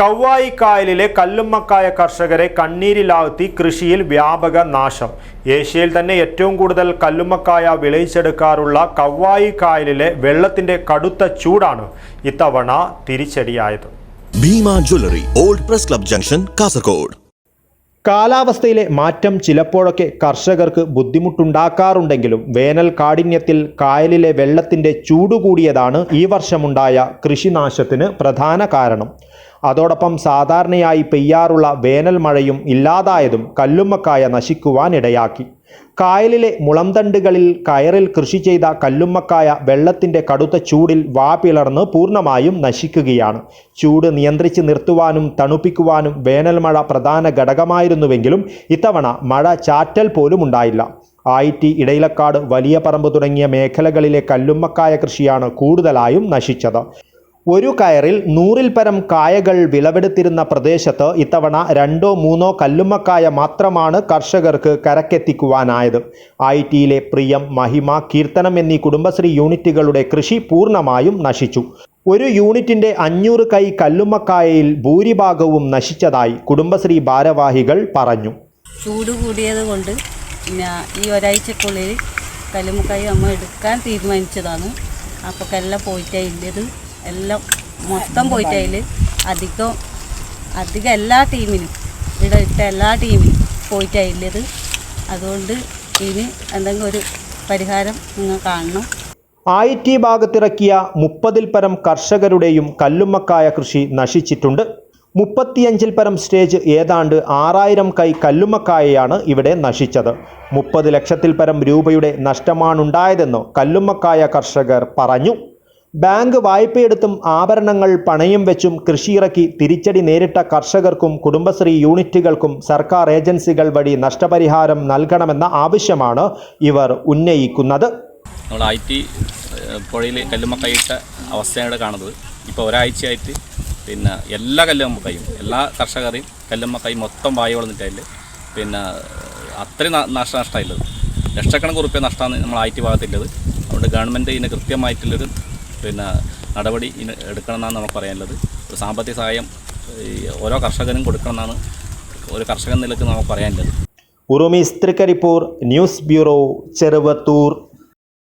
കവ്വായി കായലിലെ കല്ലുമ്മക്കായ കർഷകരെ കണ്ണീരിലാഴ്ത്തി കൃഷിയിൽ വ്യാപക നാശം. ഏഷ്യയിൽ തന്നെ ഏറ്റവും കൂടുതൽ കല്ലുമ്മക്കായ വിളയിച്ചെടുക്കാറുള്ള കവ്വായിക്കായലിലെ വെള്ളത്തിന്റെ കടുത്ത ചൂടാണ് ഇത്തവണ തിരിച്ചടിയായത്. Bhima jewellery old press club junction Kasaragod. കാലാവസ്ഥയിലെ മാറ്റം ചിലപ്പോഴൊക്കെ കർഷകർക്ക് ബുദ്ധിമുട്ടുണ്ടാക്കാറുണ്ടെങ്കിലും വേനൽ കാഠിന്യത്തിൽ കായലിലെ വെള്ളത്തിന്റെ ചൂടുകൂടിയതാണ് ഈ വർഷമുണ്ടായ കൃഷിനാശത്തിന് പ്രധാന കാരണം. അതോടൊപ്പം സാധാരണയായി പെയ്യാറുള്ള വേനൽ മഴയും ഇല്ലാതായതും കല്ലുമ്മക്കായ നശിക്കുവാനിടയാക്കി. കായലിലെ മുളംതണ്ടുകളിൽ കയറിൽ കൃഷി ചെയ്ത കല്ലുമ്മക്കായ വെള്ളത്തിന്റെ കടുത്ത ചൂടിൽ വാ പിളർന്ന് പൂർണമായും നശിക്കുകയാണ്. ചൂട് നിയന്ത്രിച്ച് നിർത്തുവാനും തണുപ്പിക്കുവാനും വേനൽ മഴ പ്രധാന ഘടകമായിരുന്നുവെങ്കിലും ഇത്തവണ മഴ ചാറ്റൽ പോലും ഉണ്ടായില്ല. ആയിറ്റി ഇടയിലക്കാട് വലിയ പറമ്പ് തുടങ്ങിയ മേഖലകളിലെ കല്ലുമ്മക്കായ കൃഷിയാണ് കൂടുതലായും നശിച്ചത്. ഒരു കയറിൽ നൂറിൽ പരം കായകൾ വിളവെടുത്തിരുന്ന പ്രദേശത്ത് ഇത്തവണ രണ്ടോ മൂന്നോ കല്ലുമ്മക്കായ മാത്രമാണ് കർഷകർക്ക് കരക്കെത്തിക്കുവാനായത്. ഐ ടിയിലെ പ്രിയം മഹിമ കീർത്തനം എന്നീ കുടുംബശ്രീ യൂണിറ്റുകളുടെ കൃഷി പൂർണമായും നശിച്ചു. ഒരു യൂണിറ്റിന്റെ അഞ്ഞൂറ് കൈ കല്ലുമ്മക്കായയിൽ ഭൂരിഭാഗവും നശിച്ചതായി കുടുംബശ്രീ ഭാരവാഹികൾ പറഞ്ഞു. ചൂട് കൂടിയത് കൊണ്ട് ഈ ഒരാഴ്ചക്കുള്ളിൽ കല്ലുമ്മക്കായ നമ്മൾ എടുക്കാൻ തീരുമാനിച്ചതാണ്. അപ്പോൾ കല്ല പോയിട്ടേ പോയിട്ടത് എല്ലാം മൊത്തം പോയിട്ടതിൽ അധികം അധികം എല്ലാ ടീമിനും ഇവിടെ ഇട്ട എല്ലാ ടീമിനും പോയിട്ടത് അതുകൊണ്ട് ഇനി എന്തെങ്കിലും ഒരു പരിഹാരം നിങ്ങൾ കാണണം. ഐ ടി ഭാഗത്തിറക്കിയ മുപ്പതിൽ പരം കർഷകരുടെയും കല്ലുമ്മക്കായ കൃഷി നശിച്ചിട്ടുണ്ട്. മുപ്പത്തിയഞ്ചിൽ പരം സ്റ്റേജ് ഏതാണ്ട് ആറായിരം കൈ കല്ലുമ്മക്കായയാണ് ഇവിടെ നശിച്ചത്. മുപ്പത് ലക്ഷത്തിൽ പരം രൂപയുടെ നഷ്ടമാണുണ്ടായതെന്ന് കല്ലുമ്മക്കായ കർഷകർ പറഞ്ഞു. ബാങ്ക് വായ്പയെടുത്തും ആഭരണങ്ങൾ പണയം വെച്ചും കൃഷിയിറക്കി തിരിച്ചടി നേരിട്ട കർഷകർക്കും കുടുംബശ്രീ യൂണിറ്റുകൾക്കും സർക്കാർ ഏജൻസികൾ വഴി നഷ്ടപരിഹാരം നൽകണമെന്ന ആവശ്യമാണ് ഇവർ ഉന്നയിക്കുന്നത്. ഐ ടി പുഴയിൽ കല്ലുമ്മക്കൈയിട്ട അവസ്ഥയാണ് കാണുന്നത്. ഇപ്പോൾ ഒരാഴ്ചയായിട്ട് പിന്നെ എല്ലാ കല്ലുമ്മക്കൈയും എല്ലാ കർഷകരെയും കല്ലുമ്മക്കൈ മൊത്തം വായ വളർന്നിട്ടതിൽ പിന്നെ അത്രയും നാശനഷ്ടമായിട്ടുള്ളത് നാശ ലക്ഷക്കണക്കിന് റുപ്യ നഷ്ടമാണ് നമ്മൾ ഐ ടി ഭാഗത്തുള്ളത് അതുകൊണ്ട് ഗവൺമെന്റ് ഇതിന് കൃത്യമായിട്ടുള്ളൊരു പിന്നെ നടപടി എടുക്കണമെന്നാണ് നമുക്ക് പറയാനുള്ളത്. സാമ്പത്തിക സഹായം ഓരോ കർഷകനും കൊടുക്കണമെന്നാണ് ഒരു കർഷകൻ നിലയ്ക്ക് നമുക്ക് പറയാനുള്ളത്. ഉറുമി സ്ത്രിക്കരിപ്പൂർ ന്യൂസ് ബ്യൂറോ ചെറുവത്തൂർ.